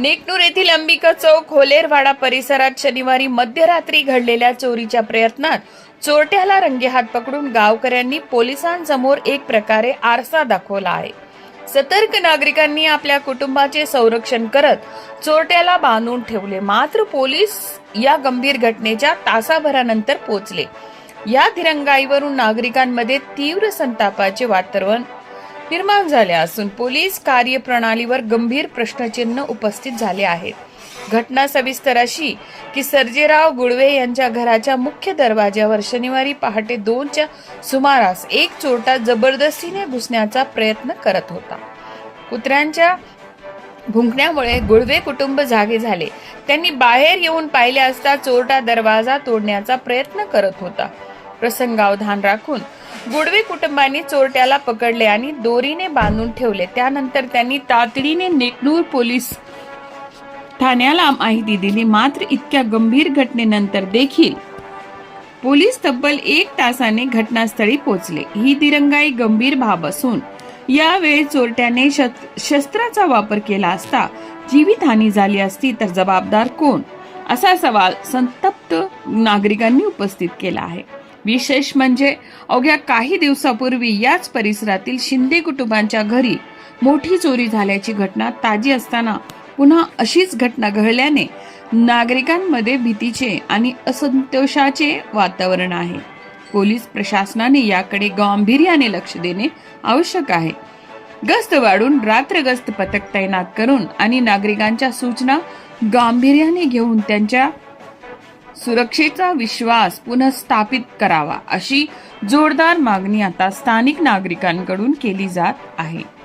नेकनूर येथील अंबिका चौक होलेरवाडा परिसरात शनिवारी मध्यरात्री घडलेल्या चोरीच्या प्रयत्नात चोरट्याला रंगेहात पकडून गावकऱ्यांनी पोलिसांसमोर एक प्रकारे आरसा दाखवला आहे. सतर्क नागरिकांनी आपल्या कुटुंबाचे संरक्षण करत चोरट्याला बांधून ठेवले. मात्र पोलीस या गंभीर घटनेच्या तासाभरानंतर पोहोचले या दिरंगाईवरून नागरिकांमध्ये तीव्र संतापाचे वातावरण निर्माण झाले असून पोलीस कार्यप्रणालीवर गंभीर प्रश्नचिन्ह उपस्थित झाले आहेत. घटना सविस्तर अशी की सर्जेराव गुळवे यांच्या घराच्या मुख्य दरवाज्यावर शनिवारी पहाटे दोनच्या सुमारास एक चोरटा जबरदस्तीने घुसण्याचा प्रयत्न करत होता. कुत्र्यांच्या भुंकण्यामुळे गुळवे कुटुंब जागे झाले. त्यांनी बाहेर येऊन पाहिले असता चोरटा दरवाजा तोडण्याचा प्रयत्न करत होता. प्रसंगावधान राखून गुडवे कुटुंबाने चोरट्याला पकडले आणि दोरीने बांधून ठेवले. त्यानंतर त्यांनी तातडीने नेकनूर पोलीस ठाण्याला माहिती दिली. मात्र इतक्या गंभीर घटनेनंतर देखील पोलीस तब्बल एक तासाने घटनास्थळी पोहोचले. ही दिरंगाई गंभीर बाब असून यावेळी चोरट्याने शस्त्राचा वापर केला असता जीवितहानी झाली असती तर जबाबदार कोण? असा सवाल संतप्त नागरिकांनी उपस्थित केला आहे. विशेष म्हणजे अवघ्या काही दिवसापूर्वी याच परिसरातील शिंदे कुटुंबांच्या घरी मोठी चोरी झाल्याची घटना ताजी असताना पुन्हा अशीच घटना घडल्याने नागरिकांमध्ये भीतीचे आणि असंतोषाचे वातावरण आहे. पोलीस प्रशासनाने याकडे गांभीर्याने लक्ष देणे आवश्यक आहे. गस्त वाढून रात्र गस्त पथक तैनात करून आणि नागरिकांच्या सूचना गांभीर्याने घेऊन त्यांच्या सुरक्षेचा विश्वास पुनर्स्थापित करावा अशी जोरदार मागणी आता स्थानिक नागरिकांकडून केली जात आहे.